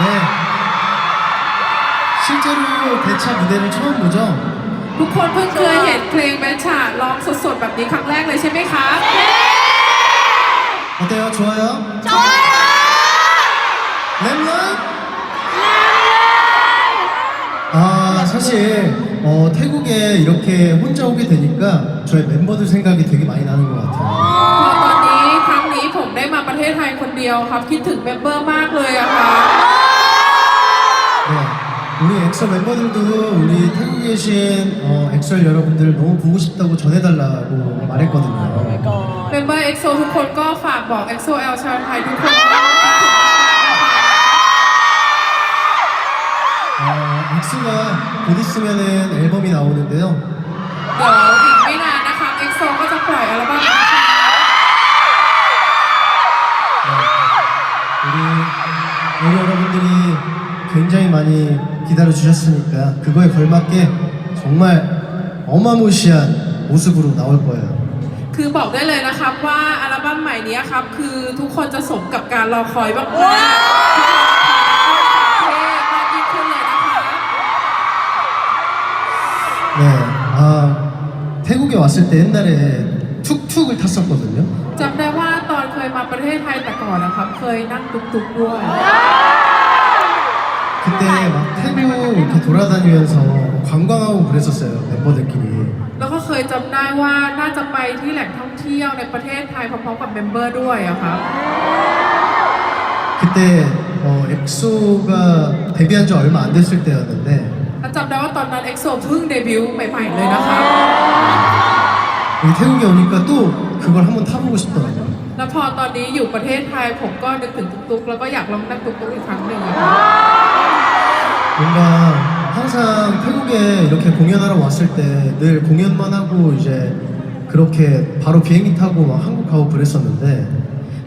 네. 실제로 대차 무대를 처음 보죠? ทุกคนเพิ่งเคยเห็นเพลงแบนชาร้องสดๆ แบบนี้ครั้งแรกเลยใช่ไหมคะ 어때요? 좋아요? 좋아요. 램램? 아 사실 어, 태국에 이렇게 혼자 오게 되니까 저희 멤버들 생각이 되게 많이 나는 것 พ 같아요. อตอนนี้ครั้งนี้ผมได้มาประเทศไทยคนเดียวครับ คิดถึงเมมเบอร์มากเลยอะค่ะ 네, 우리 엑소 멤버들도 우리 태국에 계신 어, 엑솔 여러분들 너무 보고 싶다고 전해달라고 말했거든요. เมมเบอร์เอ็กโซทุกคนก็ฝากบอก XOL ชาวไทยทุกคนว่าคิดถึงมากๆนะคะ 어, 엑소가 곧 있으면은 앨범이 나오는데요. เดี๋ยวอีกไม่นานนะคะ EXO ก็จะปล่อยอัลบั้มนะคะ 우리 우리 여러분들이 굉장히 많이 기다려 주셨으니까 그거에 걸맞게 정말 어마무시한 모습으로 나올 거예요. คือบอกได้เลยนะครับว่าอัลบั้มใหม่นี้ครับ คือทุกคนจะสมกับการรอคอยมากๆทุกคนเท่มากยิ่งขึ้นเลยนะคะ 네, 아 태국에 왔을 때 옛날에 툭툭을 탔었거든요. จำได้ว่าตอนเคยมาประเทศไทยแต่ก่อนนะครับ เคยนั่งตุ๊กๆด้วย 그때 막 태국 이렇게 돌아다니면서 관광하고 그랬었어요 멤버들끼리. แล้วก็เคยจำได้ว่าน่าจะไปที่แหล่งท่องเที่ยวในประเทศไทยพร้อมๆกับเมมเบอร์ด้วยอะครับ 그때 어, 엑소가 데뷔한 지 얼마 안 됐을 때였는데 แล้วจำได้ว่าตอนนั้น EXO เพิ่งเดบิวต์ใหม่ๆเลยนะครับ 여기 태국에 오니까 또 그걸 한번 타보고 싶더라고요. แล้วพอตอนนี้อยู่ประเทศไทยผมก็นึกถึงตุ๊กๆ แล้วก็อยากลองนั่งตุ๊กๆอีกครั้งหนึ่งอะครับ 뭔가 항상 태국에 이렇게 공연하러 왔을 때 늘 공연만 하고 이제 그렇게 바로 비행기 타고 막 한국 가고 그랬었는데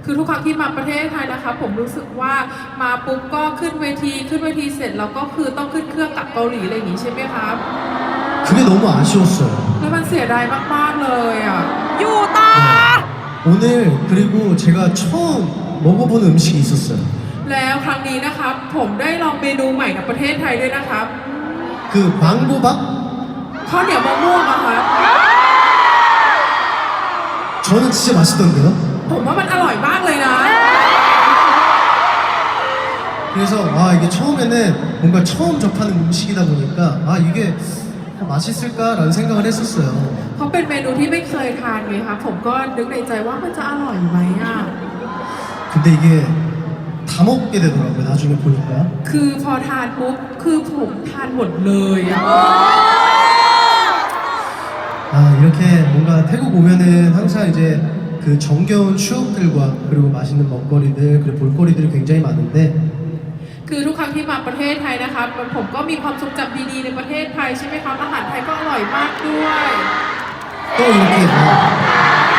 คือทุกครั้งที่มาประเทศไทยนะครับ ผมรู้สึกว่ามาปุ๊บก็ขึ้นเวทีขึ้นเวทีเสร็จแล้วก็คือต้องขึ้นเครื่องกลับเกาหลีอะไรอย่างนี้ใช่ไหมครับ 그게 너무 아쉬웠어요. แล้วมันเสียดายมากๆเลยอ่ะ 유다. 오늘 그리고 제가 처음 먹어본 음식이 있었어요. แล้วครั้งนี้นะครับ ผมได้ลองเมนูใหม่กับประเทศไทยด้วยนะครับ 그 망고밥 ข้าวเหนียวมะม่วงอะครับ 저는 진짜 맛있던데요. ผมว่ามันอร่อยมากเลยนะ 그래서 아 이게 처음에는 뭔가 처음 접하는 음식이다 보니까 아 이게 맛있을까라는 생각을 했었어요. เพราะเป็นเมนูที่ไม่เคยทานไงครับผมก็นึกในใจว่ามันจะอร่อยไหมอ่ะ 근데 이게 다 먹게 되더라고요. 나중에 보니까. คือพอทานปุ๊บคือผมทานหมดเลยอ่ะ 아 이렇게 뭔가 태국 오면은 항상 이제 그 정겨운 추억들과 그리고 맛있는 먹거리들 그리고 볼거리들이 굉장히 많은데 คือทุกครั้งที่มาประเทศไทยนะครับผมก็มีความทรงจำดีๆในประเทศไทยใช่ไหมครับอาหารไทยก็อร่อยมากด้วย 또 이렇게 뭐